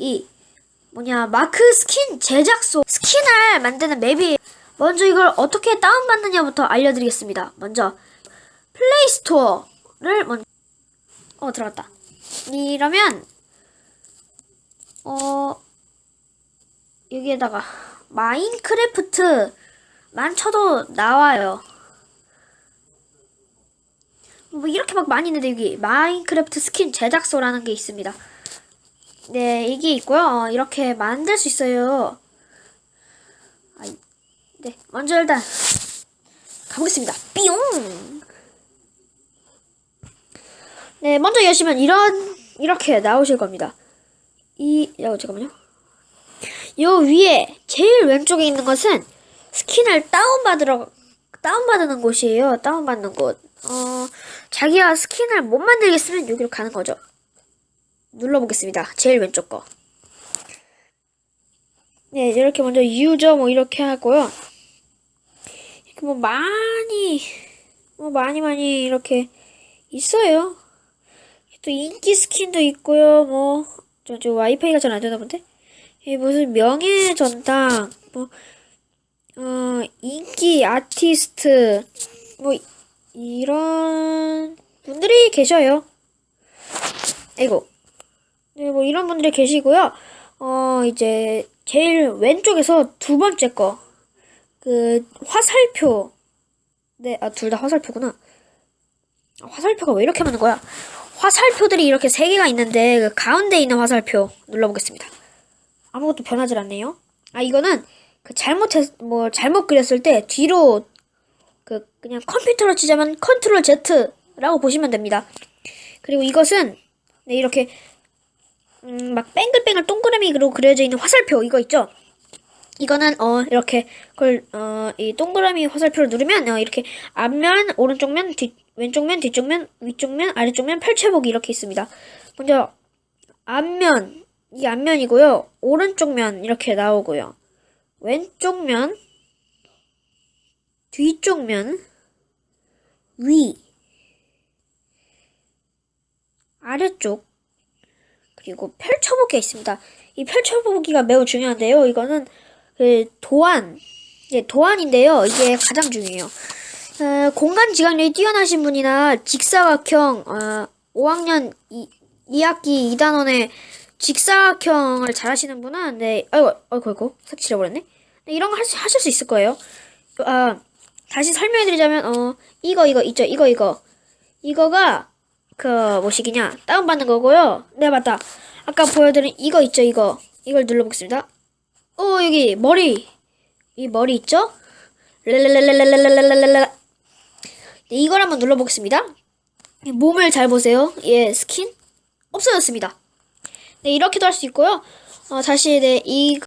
이 뭐냐 마크 스킨 제작소 스킨을 만드는 맵이 먼저 이걸 어떻게 다운받느냐부터 알려드리겠습니다. 먼저 플레이스토어를 먼저 어 들어갔다. 이러면 어 여기에다가 마인크래프트만 쳐도 나와요. 뭐 이렇게 막 많이 있는데 여기 마인크래프트 스킨 제작소라는 게 있습니다. 네, 이게 있고요. 어, 이렇게 만들 수 있어요. 아, 네, 먼저 일단 가보겠습니다. 삐용. 네, 먼저 여시면 이런 이렇게 나오실 겁니다. 이, 야, 잠깐만요. 요 위에 제일 왼쪽에 있는 것은 스킨을 다운받으러 다운받는 곳이에요. 다운받는 곳. 어, 자기가 스킨을 못 만들겠으면 여기로 가는 거죠. 눌러보겠습니다. 제일 왼쪽 거. 네, 이렇게 먼저 유저 뭐 이렇게 하고요. 이렇게 뭐 많이, 뭐 많이 많이 이렇게 있어요. 또 인기 스킨도 있고요. 뭐, 저, 저 와이파이가 잘 안 되나 본데? 이 무슨 명예 전당, 뭐, 어, 인기 아티스트, 뭐, 이런 분들이 계셔요. 아이고. 네, 뭐 이런 분들이 계시고요. 어, 이제 제일 왼쪽에서 두 번째 거. 그 화살표. 네, 아, 둘 다 화살표구나. 아, 화살표가 왜 이렇게 많은 거야? 화살표들이 이렇게 세 개가 있는데 그 가운데 있는 화살표 눌러보겠습니다. 아무것도 변하지 않네요. 아, 이거는 그 잘못했 뭐 잘못 그렸을 때 뒤로 그 그냥 컴퓨터로 치자면 컨트롤 Z라고 보시면 됩니다. 그리고 이것은 네, 이렇게 음, 막 뱅글뱅글 동그라미로 그려져 있는 화살표 이거 있죠? 이거는 어 이렇게 그걸 어이 동그라미 화살표를 누르면 어 이렇게 앞면, 오른쪽 면, 뒤 왼쪽 면, 뒤쪽 면, 위쪽 면, 아래쪽 면 펼쳐보기 이렇게 있습니다. 먼저 앞면 이 앞면이고요. 오른쪽 면 이렇게 나오고요. 왼쪽 면, 뒤쪽 면, 위, 아래쪽, 그리고 펼쳐보기가 있습니다. 이 펼쳐보기가 매우 중요한데요. 이거는 그 도안, 예, 도안인데요. 이게 가장 중요해요. 어, 공간 지각력이 뛰어나신 분이나 직사각형 어, 5학년 2, 2학기 2단원의 직사각형을 잘하시는 분은 네, 아이고, 아이고, 아이고, 색칠해버렸네. 네, 이런 거할 수, 하실 수 있을 거예요. 아, 다시 설명해드리자면, 어, 이거, 이거, 있죠, 이거, 이거. 이거가, 그, 뭐시기냐, 다운받는 거고요. 네, 맞다. 아까 보여드린 이거 있죠, 이거. 이걸 눌러보겠습니다. 어, 여기, 머리. 이 머리 있죠? 랄랄랄랄랄랄랄랄랄라. 네, 이걸 한번 눌러보겠습니다. 이 몸을 잘 보세요. 예, 스킨. 없어졌습니다. 네, 이렇게도 할 수 있고요. 어, 다시, 네, 이,